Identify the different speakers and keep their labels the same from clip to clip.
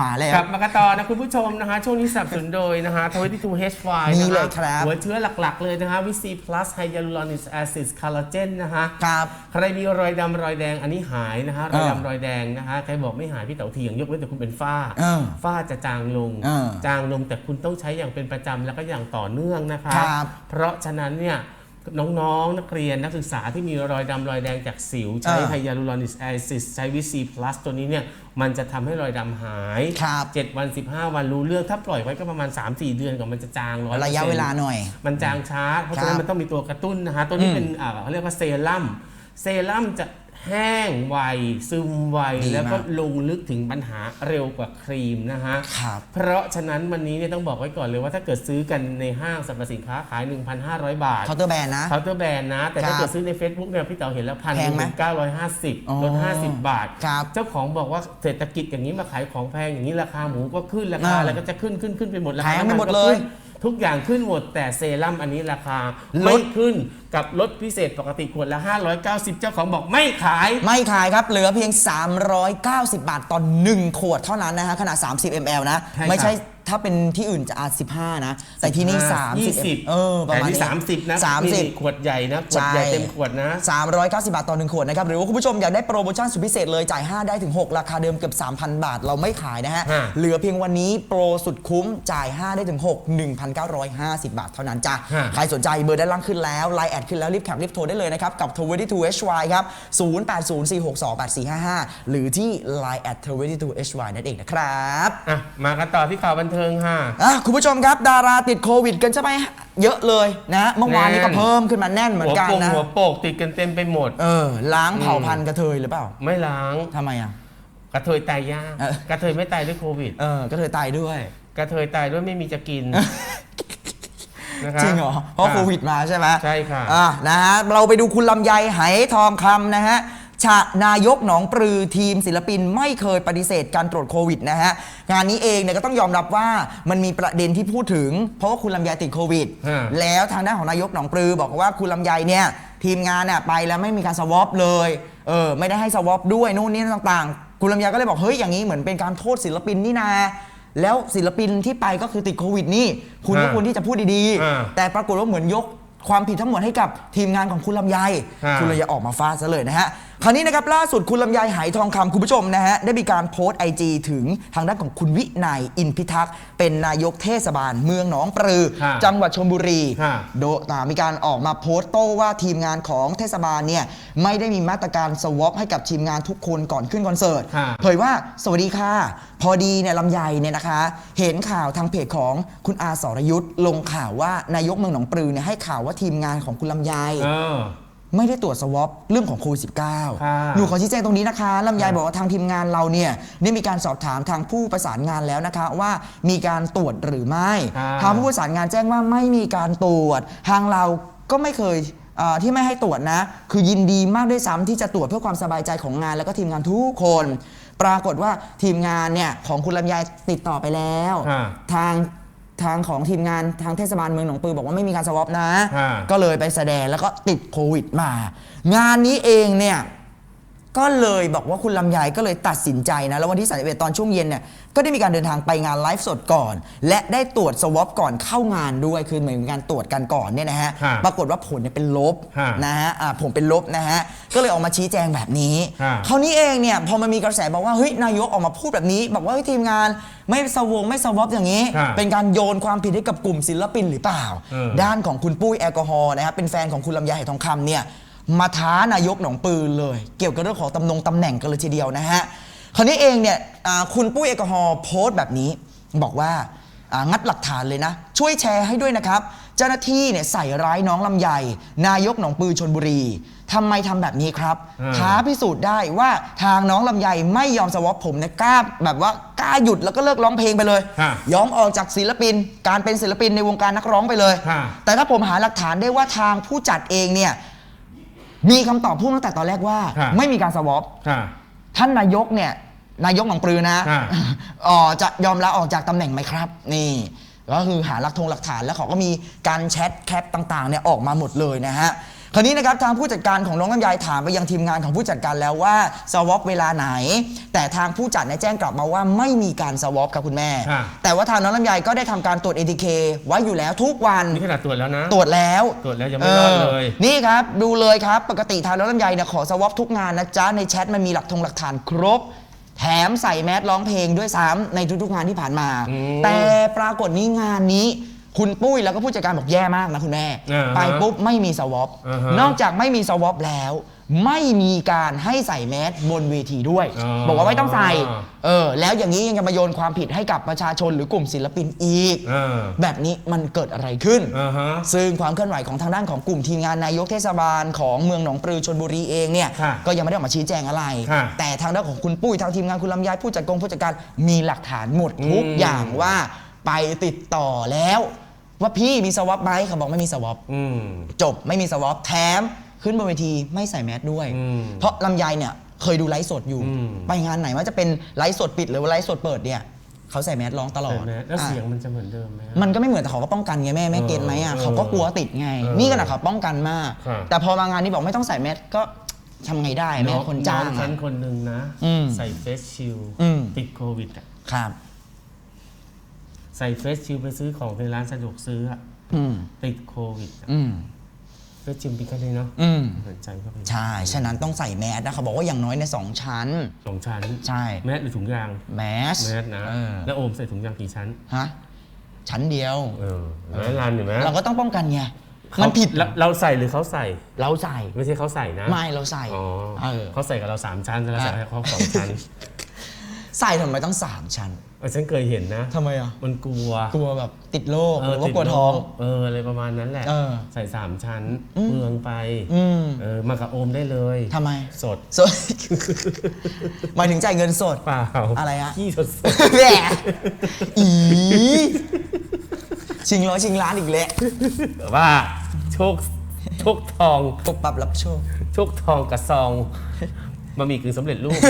Speaker 1: มาแล้ว
Speaker 2: กลับมากันต่อนะคุณผู้ชมนะคะ ช่วงนี้สนับสนุนโดยนะคะ22 h 5
Speaker 1: นี่
Speaker 2: นะ
Speaker 1: เล
Speaker 2: คะ
Speaker 1: ยครับ
Speaker 2: หัวเชื้อหลัก ๆ เลยนะคะวิซี plus hyaluronic acid collagen นะคะ
Speaker 1: ครับ
Speaker 2: ใครมีรอยดำรอยแดงอันนี้หายนะคะรอย
Speaker 1: เออ
Speaker 2: ดำรอยแดงนะคะใครบอกไม่หายพี่เต๋าเถียงยกเว้นแต่คุณเป็นฝ้า
Speaker 1: เออ
Speaker 2: ฝ้าจะจางลง
Speaker 1: เออ
Speaker 2: จางลงแต่คุณต้องใช้อย่างเป็นประจำแล้วก็อย่างต่อเนื่องนะคะ
Speaker 1: ครับ
Speaker 2: เพราะฉะนั้นเนี่ย น้องๆนักเรียนนักศึกษาที่มีรอยดำรอยแดงจากสิว ใช้
Speaker 1: เออ
Speaker 2: ไฮยาลูรอนิกแอซิดใช้วิซีพลัสตัวนี้เนี่ยมันจะทำให้รอยดำหาย
Speaker 1: ครับ
Speaker 2: 7 วัน 15 วันรู้เรื่องถ้าปล่อยไว้ก็ประมาณ 3-4 เดือนก่อนมันจะจางร้อย
Speaker 1: ระยะเวลาหน่อย
Speaker 2: มันจางช้า เพราะ
Speaker 1: ครับ
Speaker 2: ฉะนั้นมันต้องมีตัวกระตุ้นนะคะตัวนี้
Speaker 1: อืม
Speaker 2: เป็นอ่าเขาเรียกว่าเซรั่มเซรั่มจะ แห้งไว ซึมไว
Speaker 1: ดี
Speaker 2: แล้วก็
Speaker 1: มาก
Speaker 2: ลงลึกถึงปัญหาเร็วกว่าครีมนะฮะ
Speaker 1: ครับ
Speaker 2: เพราะฉะนั้นวันนี้เนี่ยต้องบอกไว้ก่อนเลยว่าถ้าเกิดซื้อกันในห้างสรรพสินค้าขาย 1,500 บาท
Speaker 1: เคาน์เตอร์แบรนด์นะ
Speaker 2: เคาน์เตอร์แบรนด์นะ แต่
Speaker 1: ครั
Speaker 2: ถ้า
Speaker 1: บ
Speaker 2: เกิดซื้อใน Facebook เนี่ยพี่เต๋อเห็นแล้วพัน
Speaker 1: แพงไหม
Speaker 2: เก้าร้อยห้าสิบ
Speaker 1: อ๋อ
Speaker 2: ลด50บาท
Speaker 1: ครับ
Speaker 2: เจ้าของบอกว่าเศรษฐกิจอย่างนี้มาขายของแพงอย่างนี้ราคาหมูก็ขึ้นราคา
Speaker 1: อ่า
Speaker 2: อะไรก็จะขึ้นขึ้นขึ้นไปหมดรา
Speaker 1: แพ
Speaker 2: คาง
Speaker 1: ไป
Speaker 2: น้ำน
Speaker 1: หมด
Speaker 2: ก็
Speaker 1: เลย
Speaker 2: ขึ้น ทุกอย่างขึ้นหมดแต่เซรั่มอันนี้ราคา
Speaker 1: ลด
Speaker 2: ไม่ขึ้นกับลดพิเศษปกติขวดละ 590 เจ้าของบอกไม่ขาย
Speaker 1: ไม่ขายครับ เหลือเพียง 390 บาทต่อ1ขวดเท่านั้นนะฮะขนาด 30 ml นะ
Speaker 2: ใช่ครับ
Speaker 1: ไม่ใช่ ถ้าเป็นที่อื่นจะอาจ15 นะ แต่ที่นี่30
Speaker 2: 20
Speaker 1: เออประ
Speaker 2: แต่
Speaker 1: มาณ
Speaker 2: นี่
Speaker 1: นี้
Speaker 2: 30 นะ
Speaker 1: 30
Speaker 2: นี่ขวดใหญ่นะ ขวดใหญ่
Speaker 1: ใช่
Speaker 2: เต็มขวดนะ
Speaker 1: 390 บาทต่อ 1 ขวดนะครับ หรือว่าคุณผู้ชมอยากได้โปรโมชั่นสุดพิเศษเลย จ่าย 5 ได้ถึง 6 ราคาเดิมเกือบ 3,000 บาท เราไม่ขายนะฮะ
Speaker 2: ฮะ
Speaker 1: เหลือเพียงวันนี้โปรสุดคุ้ม จ่าย 5 ได้ถึง 6 1,950 บาทเท่านั้นจ้ะ
Speaker 2: ฮะ
Speaker 1: ใครสนใจเบอร์ด้านล่างขึ้นแล้ว ไลน์แอดขึ้นแล้ว รีบแคปรีบโทรได้เลยนะครับ กับ 22HY ครับ 0804628455 หรือที่ Line at 22HY นั่นเองนะครับ
Speaker 2: อะมากันต่อที่ข่าวบันเทิงค่ะ
Speaker 1: อะคุณผู้ชมครับ ดาราติดโควิด กันใช่ไหมเยอะเลยนะเมื่อวานนี้ก็เพิ่มขึ้นมาแน่นเหมือ
Speaker 2: หัวน
Speaker 1: กัน
Speaker 2: โปง
Speaker 1: นะ
Speaker 2: หัวโปกติดกันเต็มไปหมด
Speaker 1: เออล้างเผ่าพันธุ์กระเทยหรือเปล่า
Speaker 2: ไม่ล้าง
Speaker 1: ทำไมอะ
Speaker 2: กระเทยตายยาก
Speaker 1: เออ
Speaker 2: กระเทยไม่ตายด้วยโควิด
Speaker 1: เออกระเทยตายด้วย
Speaker 2: กระเทยตายด้วยไม่มีจะกินนะคะ
Speaker 1: จริงเหรอเพราะโควิดมาใช่ไหม
Speaker 2: ใช่ค่ะ
Speaker 1: อะนะฮะเราไปดูคุณลำไยไหทองคำนะฮะ ชะนายกหนองปลือทีมศิลปินไม่เคยปฏิเสธการตรวจโควิดนะฮะ งานนี้เองเนี่ยก็ต้องยอมรับว่ามันมีประเด็นที่พูดถึง เพราะว่าคุณลำไยติดโควิด
Speaker 2: ฮะ
Speaker 1: แล้วทางด้านของนายกหนองปลือบอกว่าคุณลำไยเนี่ยทีมงานเนี่ยไปแล้วไม่มีการสวอปเลยเออไม่ได้ให้สวอปด้วยนู่นนี่ต่างๆ คุณลำไยก็เลยบอกเฮ้ยอย่างนี้เหมือนเป็นการโทษศิลปินนี่นา แล้วศิลปินที่ไปก็คือติดโควิดนี่คุณก็
Speaker 2: ฮะ
Speaker 1: ควรที่จะพูดดี
Speaker 2: อ่า
Speaker 1: ๆ แต่ปรากฏว่าเหมือนยกความผิดทั้งหมดให้กับทีมงานของคุณลำไย
Speaker 2: ฮะ
Speaker 1: คุณลำไยออกมาฟาดซะเลยนะฮะ คราวนี้นะครับล่าสุดคุณลำไยไหทองคำคุณผู้ชมนะฮะได้มีการโพสต์ไอจถึงทางด้านของคุณวินัยอินพิทักษ์เป็นนายกเทศบาลเมืองหนองปลือ
Speaker 2: ฮะ
Speaker 1: จังหวัดชลบุรี
Speaker 2: ฮะ
Speaker 1: โดยอ่ามีการออกมาโพสต์โต้ว่าทีมงานของเทศบาลเนี่ยไม่ได้มีมาตรการสวอปให้กับทีมงานทุกคนก่อนขึ้นคอนเสิร์ต
Speaker 2: ฮะ
Speaker 1: เผยว่าสวัสดีค่ะ พอดีเนี่ยลำไยเนี่ยนะคะ เห็นข่าวทางเพจของคุณอาสรยุทธ์ลงข่าวว่านายกเมืองหนองปลือเนี่ยให้ข่าวว่าทีมงานของคุณลำไย
Speaker 2: เออ
Speaker 1: ไม่ได้ตรวจสวอปเรื่องของโควิด
Speaker 2: ค่ะ
Speaker 1: -19 หนูขอชี้แจงตรงนี้นะคะลำไยบอกว่าทางทีมงานเราเนี่ยได้มีการสอบถามทางผู้ประสานงานแล้วนะคะ ว่ามีการตรวจหรือไม่
Speaker 2: ค่ะ
Speaker 1: ทางผู้ประสานงานแจ้งว่าไม่มีการตรวจ ทางเราก็ไม่เคยเอ่อที่ไม่ให้ตรวจนะ คือยินดีมากด้วยซ้ำที่จะตรวจเพื่อความสบายใจของงาน แล้วก็ทีมงานทุกคน ปรากฏว่าทีมงานเนี่ยของคุณลำไยติดต่อไปแล้ว
Speaker 2: ค่ะ
Speaker 1: ทาง ทางของทีมงานทางเทศบาลเมืองหนองปือบอกว่าไม่มีการสวอปนะ
Speaker 2: ค่ะ
Speaker 1: ก็เลยไปแสดงแล้วก็ติดโควิดมา งานนี้เองเนี่ย ก็เลยบอกว่าคุณลำไยก็เลยตัดสินใจนะ แล้ววันที่31ตอนช่วงเย็นเนี่ย ก็ได้มีการเดินทางไปงานไลฟ์สดก่อน และได้ตรวจสวอปก่อนเข้างานด้วย คือเหมือนมีการตรวจกันก่อนเนี่ยนะฮะ
Speaker 2: ค่ะ
Speaker 1: ปรากฏว่าผลเนี่ยเป็นลบ
Speaker 2: ค่ะ
Speaker 1: นะฮะอ่าผมเป็นลบนะฮะ ก็เลยออกมาชี้แจงแบบนี้
Speaker 2: ค่ะ
Speaker 1: คราวนี้เองเนี่ยพอมันมีกระแสบอกว่าเฮ้ยนายกออกมาพูดแบบนี้ บอกว่าเฮ้ยทีมงานไม่สวงไม่สวอปอย่างนี้
Speaker 2: ค่ะ
Speaker 1: เป็นการโยนความผิดให้กับกลุ่มศิลปินหรือเปล่า
Speaker 2: เออ
Speaker 1: ด้านของคุณปุ้ยแอลกอฮอล์นะครับเป็นแฟนของคุณลำไยไหทองคำเนี่ย มาท้านายกหนองปืนเลย เกี่ยวกับเรื่องของตำแหน่งตำแหน่งกันเลยทีเดียวนะฮะคราวนี้เองเนี่ยอ่าคุณปุ้ยแอลกอฮอล์โพสต์แบบนี้ บอกว่าอ่างัดหลักฐานเลยนะ ช่วยแชร์ให้ด้วยนะครับ เจ้าหน้าที่เนี่ยใส่ร้ายน้องลำไยนายกหนองปือชนบุรีทำไมทำแบบนี้ครับ
Speaker 2: อืม
Speaker 1: ท้าพิสูจน์ได้ว่าทางน้องลำไยไม่ยอมสวอปผมเนี่ยกล้าแบบว่ากล้าหยุดแล้วก็เลิกร้องเพลงไปเลย
Speaker 2: ฮะ
Speaker 1: ยอมออกจากศิลปิน การเป็นศิลปินในวงการนักร้องไปเลย
Speaker 2: ฮะ
Speaker 1: แต่ถ้าผมหาหลักฐานได้ว่าทางผู้จัดเองเนี่ย มีคำตอบพูดตั้งแต่ตอนแรกว่า
Speaker 2: ฮะ
Speaker 1: ไม่มีการสวอป
Speaker 2: ค่ะ
Speaker 1: ท่านนายกเนี่ย นายกหนองปลือนะ
Speaker 2: ฮะ
Speaker 1: อ๋อจะยอมลาออกจากตำแหน่งไหมครับ นี่ ก็คือหาหลักทงหลักฐานแล้วเขาก็มีการแชทแคปต่างๆเนี่ยออกมาหมดเลยนะฮะ คราวนี้นะครับทางผู้จัดการของน้องลำไยถามไปยังทีมงานของผู้จัดการแล้วว่าสวอปเวลาไหน แต่ทางผู้จัดเนี่ยแจ้งกลับมาว่าไม่มีการสวอปครับคุณแม่
Speaker 2: ค่ะ
Speaker 1: แต่ว่าทางน้องลำไยก็ได้ทำการตรวจ ATK ไว้อยู่แล้วทุกวัน
Speaker 2: นี่ขนาดตรวจแล้วนะ
Speaker 1: ตรวจแล้ว
Speaker 2: ตรวจแล้วยังไม่รอดเลย
Speaker 1: นี่ครับ ดูเลยครับ ปกติทางน้องลำไยเนี่ยขอสวอปทุกงานนะจ๊ะ ในแชทมันมีหลักทงหลักฐานครบ แถมใส่แมสร้องเพลงด้วยซ้ำในทุกๆงานที่ผ่านมา
Speaker 2: อืม
Speaker 1: แต่ปรากฏนี้งานนี้ คุณปุ้ยแล้วก็ผู้จัดการบอกแย่มากนะคุณแม่
Speaker 2: อ่าฮะ
Speaker 1: ไปปุ๊บไม่มีสวอป
Speaker 2: อ่าฮะ
Speaker 1: นอกจากไม่มีสวอปแล้ว ไม่มีการให้ใส่แมสบนเวทีด้วย
Speaker 2: อ๋อ
Speaker 1: บอกว่าไม่ต้องใส่เออแล้วอย่างนี้ยังจะมาโยนความผิดให้กับประชาชนหรือกลุ่มศิลปินอีก
Speaker 2: อ่า
Speaker 1: แบบนี้มันเกิดอะไรขึ้น
Speaker 2: อ่าฮะ
Speaker 1: ซึ่งความเคลื่อนไหวของทางด้านของกลุ่มทีมงานนายกเทศบาลของเมืองหนองปลือชนบุรีเองเนี่ย
Speaker 2: ค่ะ
Speaker 1: ก็ยังไม่ได้ออกมาชี้แจงอะไร
Speaker 2: ค่ะ
Speaker 1: แต่ทางด้านของคุณปุ้ยทางทีมงานคุณลำไยผู้จัดกงผู้จัดการมีหลักฐานหมดทุก
Speaker 2: อืม
Speaker 1: อย่างว่าไปติดต่อแล้ว ว่าพี่มีสวอปไหมเขาบอกไม่มีสวอป
Speaker 2: อืม
Speaker 1: จบไม่มีสวอปแถมขึ้นบนเวทีไม่ใส่แมสด้วย
Speaker 2: อืม
Speaker 1: เพราะลำไยเนี่ยเคยดูไลฟ์สดอยู่
Speaker 2: อืม
Speaker 1: ไปงานไหนว่าจะเป็นไลฟ์สดปิดหรือว่าไลฟ์สดเปิดเนี่ยเขาใส่แมสร้องตลอ
Speaker 2: ใช่
Speaker 1: ด
Speaker 2: ไหมแล้ว
Speaker 1: อะ
Speaker 2: เสียงมันจะเหมือนเดิมไหมฮะ
Speaker 1: มันก็ไม่เหมือนแต่เขาก็ป้องกันไงแม่แม่เก็ตไหมอะ
Speaker 2: เออ
Speaker 1: เขาก็กลัวติดไง
Speaker 2: เออ
Speaker 1: นี่ขนาดเขาป้องกันมาก
Speaker 2: ครับ
Speaker 1: แต่พอมางานนี้บอกไม่ต้องใส่แมสก็ทำไงได้แม่คนจ้าง
Speaker 2: น้อ
Speaker 1: อะ
Speaker 2: ฉันคนหนึ่งนะ
Speaker 1: อืม
Speaker 2: ใส่เฟสชิล
Speaker 1: อืม
Speaker 2: ติดโควิดอะ
Speaker 1: ครับ
Speaker 2: ใส่เฟสชิลไปซื้อของในร้านสะดวกซื้ออะ
Speaker 1: อืม
Speaker 2: ติดโควิดอะ
Speaker 1: อืม
Speaker 2: เฟสชิลมีแค่นี้เนาะ
Speaker 1: อืม
Speaker 2: สนใจเข้าไป
Speaker 1: ใช่ ฉะนั้นต้องใส่แมสนะเขาบอกว่าอย่างน้อยในยสองชั้น
Speaker 2: สองชั้น
Speaker 1: ใช่
Speaker 2: แมสหรือถุงยาง
Speaker 1: แมส
Speaker 2: แมสนะ
Speaker 1: เออ
Speaker 2: แล้วโอมใส่ถุงยางกี่ชั้น
Speaker 1: ฮะ ชั้นเดียว
Speaker 2: เออแมสลานอยู่ไหม
Speaker 1: เราก็ต้องป้องกันไง มันผิด
Speaker 2: เราเราใส่หรือเขาใส่
Speaker 1: เราใส่
Speaker 2: ไม่ใช่เขาใส่นะ
Speaker 1: ไม่เราใส่
Speaker 2: อ๋อ
Speaker 1: เออ
Speaker 2: เขาใส่กับเราสามชั้นแล้ว
Speaker 1: อะ
Speaker 2: ใส่ให้เขาสองชั้น
Speaker 1: ใส่ทำไมต้องสามชั้น
Speaker 2: เออฉันเคยเห็นนะ
Speaker 1: ทำไมอะ
Speaker 2: มันกลัว
Speaker 1: กลัวแบบติดโรคหรือว่า
Speaker 2: ติด
Speaker 1: กลัวท้อง
Speaker 2: โรคเอออะไรประมาณนั้นแหละ
Speaker 1: เออ
Speaker 2: ใส่สามชั้นเมืองไป
Speaker 1: อืม
Speaker 2: เออมากับโอมได้เลย
Speaker 1: ทำไม
Speaker 2: สด
Speaker 1: สด หมายถึงจ่ายเงินสด
Speaker 2: เปล่า
Speaker 1: อะไรอะ
Speaker 2: ขี้สดสด
Speaker 1: แหมอีชิงร้อยชิงล้านอีกแล้ว
Speaker 2: แต่ว่าโชคโชคทอง
Speaker 1: ปกปับรับโชค
Speaker 2: โชคทองกับซอง มามีคือสำเร็จรูป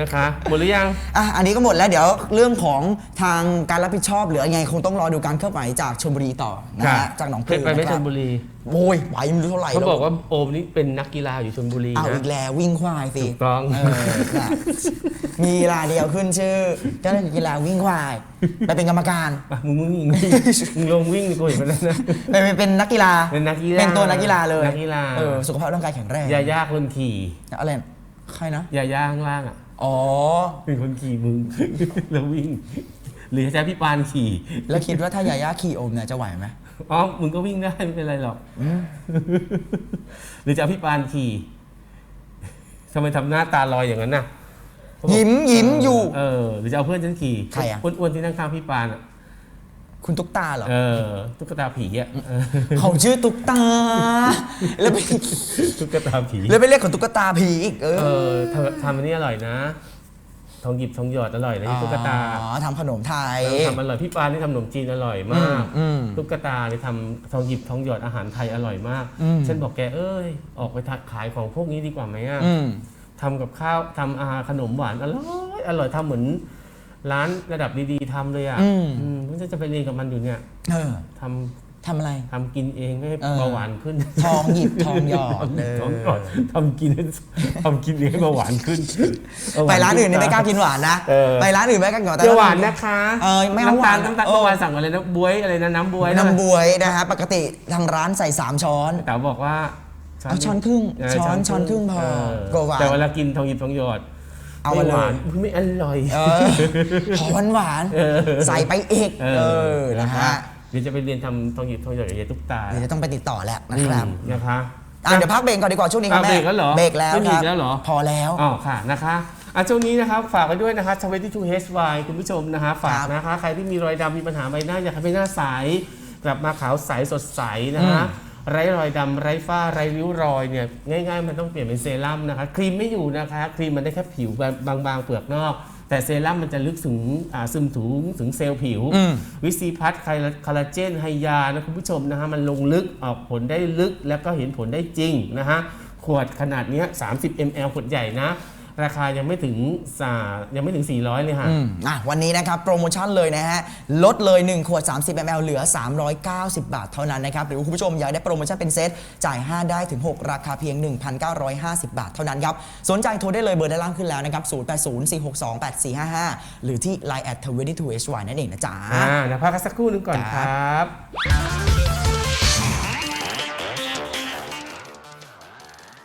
Speaker 2: นะคะหมดหรือยัง
Speaker 1: อะอันนี้ก็หมดแล้วเดี๋ยวเรื่องของทางการรับผิดชอบหรือยังไงคงต้องรอดูการเคลื่อนไหวจากชลบุรีต่อนะ
Speaker 2: ครั
Speaker 1: ฮะ
Speaker 2: บ
Speaker 1: จากหนองปลือ
Speaker 2: ไปไหม่
Speaker 1: นะค
Speaker 2: ช
Speaker 1: รับ
Speaker 2: ลบุรี
Speaker 1: โอ้ยไหวไม่รู้เท่าไหร่
Speaker 2: เขา
Speaker 1: แล้ว
Speaker 2: บอกว่าโอมนี่เป็นนักกีฬาอยู่ชลบุรี
Speaker 1: เอา
Speaker 2: นะ
Speaker 1: อีกแล้ววิ่งควายสิ
Speaker 2: ถูกต้อง
Speaker 1: เออนะมีกีฬาเดียวขึ้นชื่อก็คือกีฬาวิ่งควายไปเป็นกรรมการ
Speaker 2: อะมึงมึงวิ่งมึงลงวิ่งดีกว่าอีกแล้วนะ
Speaker 1: ไปเป็นเป็นนักกีฬา
Speaker 2: เป็นนักกีฬา
Speaker 1: เป็นตัวนักกีฬาเลย
Speaker 2: นักกีฬา
Speaker 1: เออสุขภาพร่างกายแข็งแรง
Speaker 2: ยาย่าคนขี่
Speaker 1: อะไรใครนะ
Speaker 2: ยาย่าข้างล่างอะ
Speaker 1: อ๋อ
Speaker 2: เป็นคนขี่มึง แล้ววิ่ง หรือจะให้พี่ปานขี่
Speaker 1: แล้วคิดว่าถ้ายาย่าขี่โอมเนี่ยจะไหวไหม
Speaker 2: อ๋อมึงก็วิ่งได้ไม่เป็นไรหรอก หรือจะเอาพี่ปานขี่ทำไมทำหน้าตาลอยอย่างนั้นน่ะเขาบอก
Speaker 1: ยิ้มยิ้มอยู่
Speaker 2: เออ หรือจะเอาเพื่อนฉันขี่
Speaker 1: ใครอะ
Speaker 2: อ้วนๆที่นั่งข้างพี่ปานอะ
Speaker 1: คุณตุ๊กตาเหรอ
Speaker 2: เออ ตุ๊กตาผีอะเออ
Speaker 1: เขาชื่อตุ๊กตา แล้วไป
Speaker 2: ตุ๊กตาผี
Speaker 1: แล้วไปเรียกของตุ๊กตาผีอีกเอ
Speaker 2: เอ
Speaker 1: อ
Speaker 2: อทำทำอันนี้อร่อยนะ ทองหยิบทองหยอดอร่อยนะนี่ตุ๊กตา
Speaker 1: อ๋อทำขนมไทย
Speaker 2: ทำอร่อยพี่ปานนี่ทำขนมจีนอร่อยมาก
Speaker 1: อืม
Speaker 2: ตุ๊กตานี่ทำทองหยิบทองหยอดอาหารไทยอร่อยมาก
Speaker 1: อืม
Speaker 2: ฉันบอกแกเอ้ย ออกไปทำขายของพวกนี้ดีกว่าไหมอะ
Speaker 1: อืม
Speaker 2: ทำกับข้าวทำอาหารขนมหวานอร่อยอร่อยทำเหมือนร้านระดับดีๆทำเลยอะ
Speaker 1: อืม
Speaker 2: อืมมันจะไปเรียนกับมันอยู่เนี่ย
Speaker 1: เออ
Speaker 2: ทำ
Speaker 1: ทำอะไร
Speaker 2: ทำกินเองไม่ให้
Speaker 1: เออ
Speaker 2: เบาหวานขึ้น
Speaker 1: ทองหยิบทองหยอดเออ
Speaker 2: ทองหยอดทำกินให้ทำกินเองให้เบาหวานขึ้นเบหว
Speaker 1: ไปร้านอื่นนี่ไม่กล้ากินหวานนะ
Speaker 2: เออ
Speaker 1: ไปร้านอื่นไม่กล้ากินหวานแต่
Speaker 2: เปรี้ยวหวานนะคะ
Speaker 1: เออไม่เอาหวาน
Speaker 2: น้ำตาลน้ำตาล
Speaker 1: เออ
Speaker 2: เมื่อวานสั่งอะไรนะบวยอะไรนะน้ำบวยะ
Speaker 1: น้ำบวยนะฮะปกติทางร้านใส่ 3 ช้อน
Speaker 2: แต่บอกว่า
Speaker 1: เอาช้อนครึ่ง
Speaker 2: เช้
Speaker 1: อนช้อนครึ่งพอ
Speaker 2: เก
Speaker 1: ลัวหวาน
Speaker 2: แต่เวลากินทองหยิบทองหยอด
Speaker 1: เอามาเลย
Speaker 2: ไหวานอุ๊ยไม่อร่อย
Speaker 1: เออหอมหวาน
Speaker 2: เออ
Speaker 1: ใส่ไปอีก
Speaker 2: เอ
Speaker 1: เอ
Speaker 2: อ
Speaker 1: อนะฮะ
Speaker 2: เดี๋ยวจะไปเรียนทำทองหยิบทองหยอดกับยายตุ๊กตา
Speaker 1: เดี๋ยวจะต้องไปติดต่อแล้วนะครับ
Speaker 2: อืมนะคะ
Speaker 1: อะเดี๋ยวพักเบรกก่อนดีกว่าช่วงนี้ครับ
Speaker 2: อะ
Speaker 1: แม่
Speaker 2: เบรกแล้วเหรอ
Speaker 1: เบรกแล้ว
Speaker 2: ไม่มี
Speaker 1: ครับ
Speaker 2: อีกแล้วเหรอ
Speaker 1: พอแล้ว
Speaker 2: อ๋อค่ะนะคะอะช่วงนี้นะครับฝากไว้ด้วยนะคะ22 HY คุณผู้ชมนะคะฝากนะคะ ใครที่มีรอยดำมีปัญหาใบหน้าอยากให้ใบหน้าใสกลับมาขาวใสสดใสนะคะไร้รอยดำไร้ฝ้าไร้ริ้วรอยเนี่ยง่าย ๆ มันต้องเปลี่ยนเป็นเซรั่มนะคะ ครีมไม่อยู่นะคะ ครีมมันได้แค่ผิวบางๆเปลือกนอก แต่เซรั่มมันจะลึกถึงอ่าซึมถึงถึงเซลล์ผิว
Speaker 1: อืม
Speaker 2: วิซีพัทคอลลาเจนไฮยานะคุณผู้ชมนะฮะมันลงลึกออกผลได้ลึกแล้วก็เห็นผลได้จริงนะฮะขวดขนาดเนี้ย30 ml ขวดใหญ่นะ ราคายังไม่ถึงสายังไม่ถึง 400 เลยฮะ
Speaker 1: อืมอะวันนี้นะครับโปรโมชั่นเลยนะฮะ ลดเลย 1 ขวด 30 ml เหลือ 390 บาทเท่านั้นนะครับ หรือคุณผู้ชมอยากได้โปรโมชั่นเป็นเซต จ่าย 5 ได้ถึง 6 ราคาเพียง 1,950 บาทเท่านั้นครับ สนใจโทรได้เลยเบอร์ด้านล่างขึ้นแล้วนะครับ 0804628455 หรือที่ Line at 22 hy นั่นเองนะจ๊ะ
Speaker 2: อ่าเดี๋ยวพักกันสักครู่หนึงก่อน
Speaker 1: ค
Speaker 2: ค
Speaker 1: รั
Speaker 2: รับ